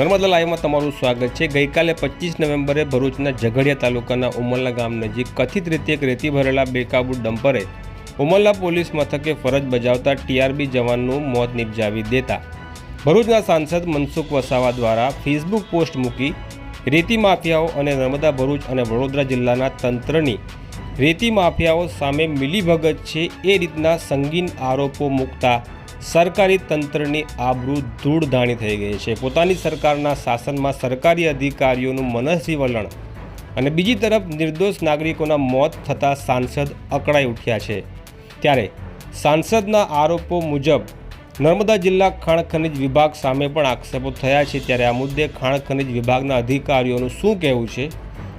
નર્મદા લાઈવમાં તમારું સ્વાગત છે. ગઈકાલે પચીસ નવેમ્બરે ભરૂચના ઝઘડિયા તાલુકાના ઉમરલા ગામ નજીક કથિત રીતે એક રેતી ભરેલા બેકાબુ ડમ્પરે ઉમરલા પોલીસ મથકે ફરજ બજાવતા ટીઆરબી જવાનનું મોત નિપજાવી દેતા. ભરૂચના સાંસદ મનસુખ વસાવા દ્વારા ફેસબુક પોસ્ટ મૂકી રેતી માફિયાઓ અને નર્મદા ભરૂચ અને વડોદરા જિલ્લાના તંત્રની રેતી માફિયાઓ સામે મિલીભગત છે એ રીતના સંગીન આરોપો મૂકતા સરકારી તંત્રની આબરૂ ધૂળધાણી થઈ ગઈ છે. પોતાની સરકારના શાસનમાં સરકારી અધિકારીઓનું મનસી વલણ અને બીજી તરફ નિર્દોષ નાગરિકોના મોત થતાં સાંસદ અકળાઈ ઉઠ્યા છે. ત્યારે સાંસદના આરોપો મુજબ નર્મદા જિલ્લા ખાણ ખનિજ વિભાગ સામે પણ આક્ષેપો થયા છે. ત્યારે આ મુદ્દે ખાણ ખનિજ વિભાગના અધિકારીઓનું શું કહેવું છે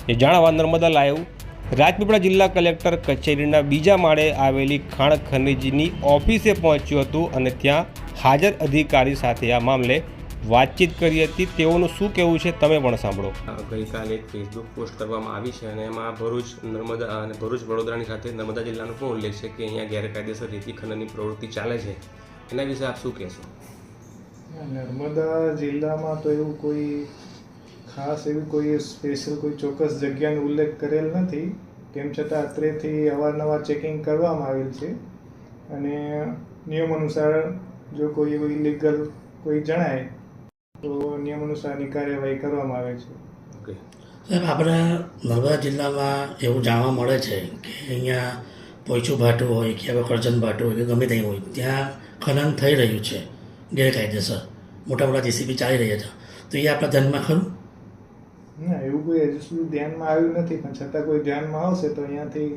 એ જાણવા નર્મદા લાઈવ રાજપીપળા જિલ્લા કલેક્ટર કચેરીના બીજા માળે આવેલી ખાણ ખનીજની ઓફિસે પહોંચ્યું હતું અને ત્યાં હાજર અધિકારી સાથે આ મામલે વાતચીત કરી હતી. તેઓનું શું કહેવું છે તમે પણ સાંભળો. ગઈકાલે એક ફેસબુક પોસ્ટ કરવામાં આવી છે અને એમાં ભરૂચ નર્મદા અને ભરૂચ વડોદરાની સાથે નર્મદા જિલ્લાનો પણ ઉલ્લેખ છે કે અહીંયા ગેરકાયદેસર રેતી ખનનની પ્રવૃત્તિ ચાલે છે. એના વિશે આપ શું કહેશો? નર્મદા જિલ્લામાં તો એવું કોઈ ખાસ એવી કોઈ સ્પેશિયલ કોઈ ચોક્કસ જગ્યાનો ઉલ્લેખ કરેલ નથી. તેમ છતાં અત્રેથી અવારનવાર ચેકિંગ કરવામાં આવેલ છે. અને નિયમ અનુસાર જો કોઈ એવું ઇલીગલ કોઈ જણાય તો નિયમ અનુસારની કાર્યવાહી કરવામાં આવે છે. ઓકે. સાહેબ આપણે નર્મદા જિલ્લામાં એવું જાણવા મળે છે કે અહીંયા પોઈચું ભાટું હોય કે હવે કરજન ભાટું હોય કે ગમે ત્યાં હોય ત્યાં ખનન થઈ રહ્યું છે ગેરકાયદેસર. મોટા મોટા જેસીબી ચાલી રહ્યા છે. તો એ આપણા ધ્યાનમાં ખરું? ના એવું કોઈ હજુ સુધી ધ્યાનમાં આવ્યું નથી પણ છતાં કોઈ ધ્યાનમાં આવશે તો અહીંયાથી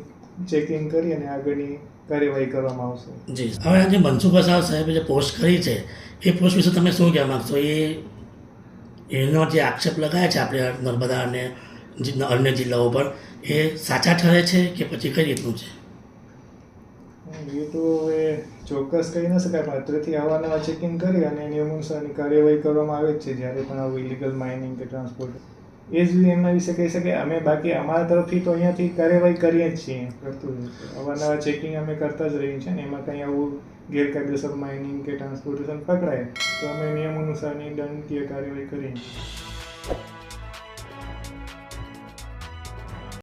ચેકિંગ કરી અને આગળની કાર્યવાહી કરવામાં આવશે. જી. હવે આજે મનસુખ વસાવા સાહેબે જે પોસ્ટ કરી છે એ પોસ્ટ વિશે તમે શું કહેવા માગશો? એ એનો જે આક્ષેપ લગાયા છે આપણે નર્મદા અને અન્ય જિલ્લાઓ પર એ સાચા ઠરે છે કે પછી કઈ રીતનું છે? એ તો એ ચોક્કસ કહી ન શકાય પણ અત્રેથી અવારનવાર ચેકિંગ કરી અને નિયમ અનુસારની કાર્યવાહી કરવામાં આવે જ છે જ્યારે પણ આવું ઇલીગલ માઇનિંગ કે ટ્રાન્સપોર્ટ એ જ એમના વિશે કહી શકે અમે બાકી અમારા તરફથી તો અહીંયાથી કાર્યવાહી કરીએ જ છીએ કરતું જ છે. અવારનવાર ચેકિંગ અમે કરતા જ રહીએ છીએ ને એમાં કંઈ આવું ગેરકાયદેસર માઇનિંગ કે ટ્રાન્સપોર્ટેશન પકડાય તો અમે નિયમ અનુસારની દંડકીય કાર્યવાહી કરીએ